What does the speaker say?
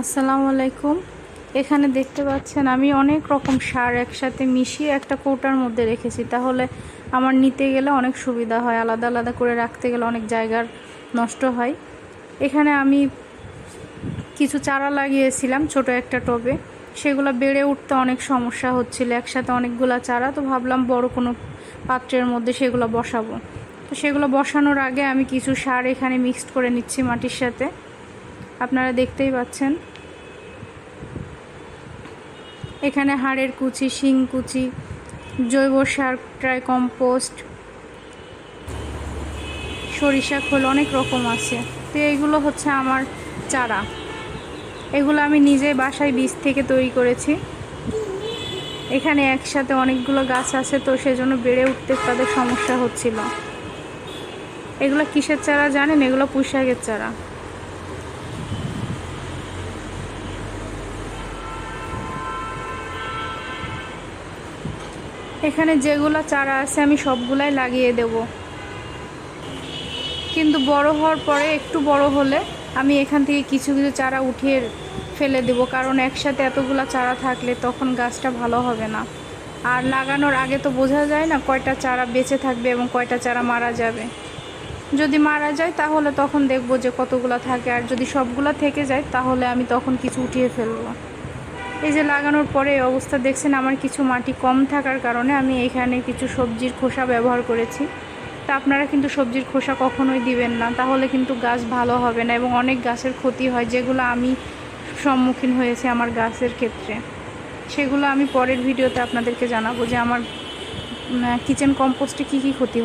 আসসালামু আলাইকুম। এখানে দেখতে পাচ্ছেন আমি অনেক রকম সার একসাথে মিশিয়ে একটা কৌটার মধ্যে রেখেছি। তাহলে আমার নিতে গেলে অনেক সুবিধা হয়, আলাদা আলাদা করে রাখতে গেলে অনেক জায়গার নষ্ট হয়। এখানে আমি কিছু চারা লাগিয়েছিলাম ছোট একটা টবে। সেগুলো বেড়ে উঠতে অনেক সমস্যা হচ্ছিল। একসাথে অনেকগুলো চারা, তো ভাবলাম বড় কোনো পাত্রের মধ্যে সেগুলো বসাবো। তো সেগুলো বসানোর আগে আমি কিছু সার এখানে মিক্সড করে নিচ্ছি মাটির সাথে। আপনারা দেখতেই পাচ্ছেন। এখানে হাড়ের কুচি, শিং কুচি, জৈব সার ট্রাই কম্পোস্ট, সরিষা খোল অনেক রকম আছে। তো এইগুলো হচ্ছে আমার চারা। এগুলো আমি নিজে বাসায় বীজ থেকে তৈরি করেছি। এখানে একসাথে অনেকগুলো গাছ আছে, তো সেজন্য বেড়ে উঠতে তাদের সমস্যা হচ্ছিল। এগুলো কিসের চারা জানেন? এগুলো পুঁইশাকের চারা। এখানে যেগুলো চারা আছে আমি সবগুলাই লাগিয়ে দেব। কিন্তু বড় হওয়ার পরে, একটু বড় হলে আমি এখান থেকে কিছু কিছু চারা উঠিয়ে ফেলে দেব। কারণ একসাথে এতগুলো চারা থাকলে তখন গাছটা ভালো হবে না। আর লাগানোর আগে তো বোঝা যায় না কয়টা চারা বেঁচে থাকবে এবং কয়টা চারা মারা যাবে। যদি মারা যায়, তাহলে তখন দেখব যে কতগুলো থাকে। আর যদি সবগুলো থেকে যায়, তাহলে আমি তখন কিছু উঠিয়ে ফেলব। এই যে লাগানোর পরে অবস্থা দেখছেন, আমার কিছু মাটি কম থাকার কারণে আমি এখানে কিছু সবজির খোসা ব্যবহার করেছি। তা আপনারা কিন্তু সবজির খোসা কখনোই দিবেন না, তাহলে কিন্তু গাছ ভালো হবে না এবং অনেক গাছের ক্ষতি হয়, যেগুলো আমি সম্মুখীন হয়েছে আমার গাছের ক্ষেত্রে। সেগুলো আমি পরের ভিডিওতে আপনাদেরকে জানাব যে আমার কিচেন কম্পোস্টে কী কী ক্ষতি